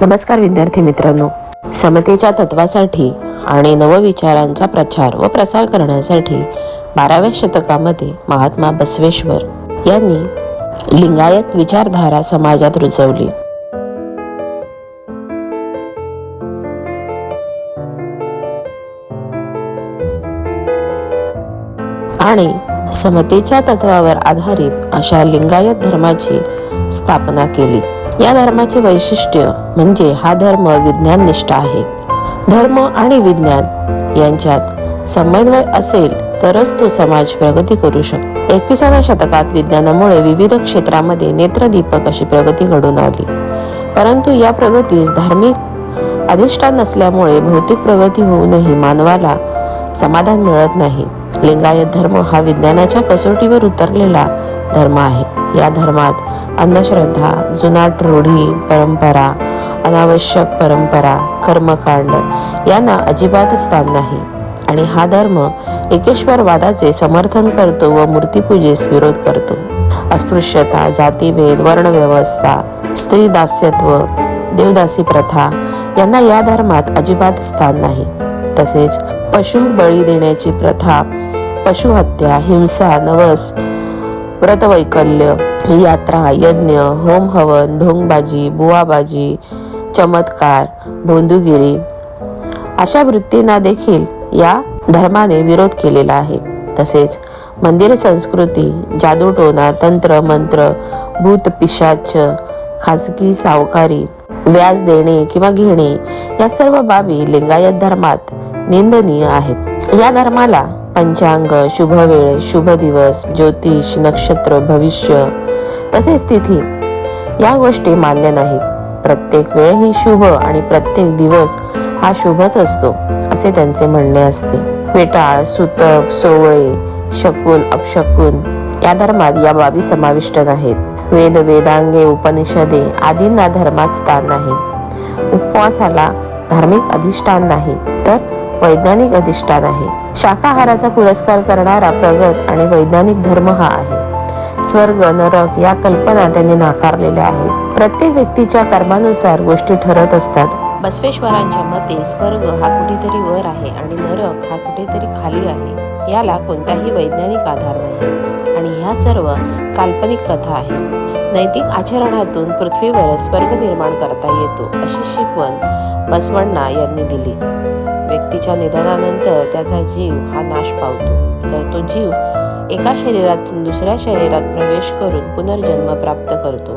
नमस्कार विद्यार्थी मित्रांनो. समतेच्या तत्वासाठी आणि नवविचारांचा प्रचार व प्रसार करण्यासाठी बाराव्या शतकामध्ये महात्मा बसवेश्वर यांनी लिंगायत विचारधारा समाजात रुजवली. आणि समतेच्या तत्वावर आधारित अशा लिंगायत धर्माची स्थापना केली. या धर्माचे वैशिष्ट्य म्हणजे हा धर्म विज्ञाननिष्ठ आहे. धर्म आणि विज्ञान यांच्यात समन्वय असेल तरच तो समाज प्रगती करू शकतो. एकविसाव्या शतकात विज्ञानामुळे विविध क्षेत्रामध्ये नेत्रदीपक अशी प्रगती घडून आली. परंतु या प्रगतीस धार्मिक अधिष्ठान नसल्यामुळे भौतिक प्रगती होऊनही मानवाला समाधान मिळत नाही. लिंगायत धर्म हा विज्ञानाच्या कसोटीवर उतरलेला धर्म आहे. या धर्मात अंधश्रद्धा जुनाट रूढी परंपरा अनावश्यक परंपरा कर्मकांड यांना अजिबात स्थान नाही. आणि हा धर्म एकेश्वरवादाचे समर्थन करतो व मूर्तीपूजेस विरोध करतो. अस्पृश्यता जातीभेद वर्णव्यवस्था स्त्री दास्यत्व देवदासी प्रथा यांना या धर्मात अजिबात स्थान नाही. तसेच पशु बळी देण्याची प्रथा पशुहत्या हिंसा नवस व्रतवैकल्य यात्रा यज्ञ होम हवन ढोंगबाजी बुवाबाजी चमत्कार भोंदूगिरी अशा वृत्तींना देखील या धर्माने विरोध केलेला आहे. तसेच मंदिर संस्कृती जादूटोना तंत्र मंत्र भूत पिशाच खाजगी सावकारी व्याज देणे किंवा घेणे या सर्व बाबी लिंगायत धर्मात निंदनीय आहेत. या धर्माला पंचांग शुभ वेळ शुभ दिवस ज्योतिष नक्षत्र भविष्य तसेच तिथी या गोष्टी मान्य नाहीत. प्रत्येक वेळ ही शुभ आणि प्रत्येक दिवस हा शुभच असतो असे त्यांचे म्हणणे असते. वेटाळ सुतक सोवळे शकुन अपशकुन या धर्मात या बाबी समाविष्ट नाहीत. वेद वेदांगे उपनिषदे आदींना धर्मात स्थान नाही. उपवासाला धार्मिक अधिष्ठान नाही. तर वैज्ञानिक अधिष्ठान आहे. शाकाहाराचा पुरस्कार करणारा प्रगत आणि वैज्ञानिक धर्म हा आहे. स्वर्ग नरक या कल्पना त्यांनी नाकारलेल्या आहेत. प्रत्येक व्यक्तीच्या कर्मानुसार गोष्टी ठरत असतात. बसवेश्वरांच्या मते स्वर्ग हा कुठेतरी वर आहे आणि नरक हा कुठेतरी खाली आहे. याला कोणताही वैज्ञानिक आधार नाही. आणि ह्या सर्व काल्पनिक कथा आहेत. नैतिक आचरणातून पृथ्वीवर स्वर्ग निर्माण करता येतो अशी शिकवण बसवण्णा यांनी दिली. व्यक्तीच्या निधनानंतर त्याचा जीव हा नाश पावतो. तर तो जीव एका शरीरातून दुसऱ्या शरीरात प्रवेश करून पुनर्जन्म प्राप्त करतो.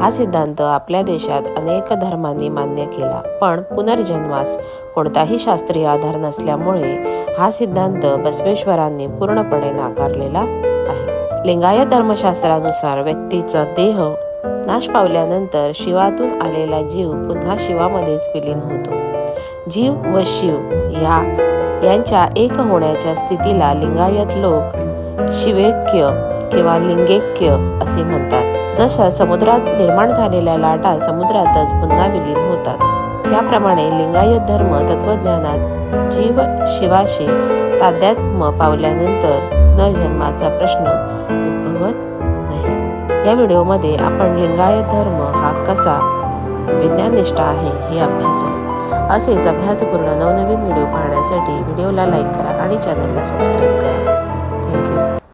हा सिद्धांत आपल्या देशात अनेक धर्मांनी मान्य केला पण पुनर्जन्मास कोणताही शास्त्रीय आधार नसल्यामुळे हा सिद्धांत बसवेश्वरांनी पूर्णपणे नाकारलेला आहे. लिंगायत धर्मशास्त्रानुसार व्यक्तीचा देह नाश पावल्यानंतर शिवातून आलेला जीव पुन्हा शिवामध्येच विलीन होतो. जीव व शिव या यांच्या एक होण्याच्या स्थितीला लिंगायत लोक शिवेक्य किंवा लिंगेक्य असे म्हणतात. जशा समुद्रात निर्माण झालेल्या लाटा समुद्रातच पुन्हा विलीन होतात त्याप्रमाणे लिंगायत धर्म तत्वज्ञानात जीव शिवाशी ताध्यात्म पावल्यानंतर पुनर्जन्माचा प्रश्न उद्भवत नाही. या व्हिडिओमध्ये आपण लिंगायत धर्म हा कसा विज्ञाननिष्ठ आहे हे अभ्यासले असेच अभ्यासपूर्ण नवनवीन व्हिडिओ पाहण्यासाठी व्हिडिओला लाईक करा आणि चॅनलला सबस्क्राईब करा.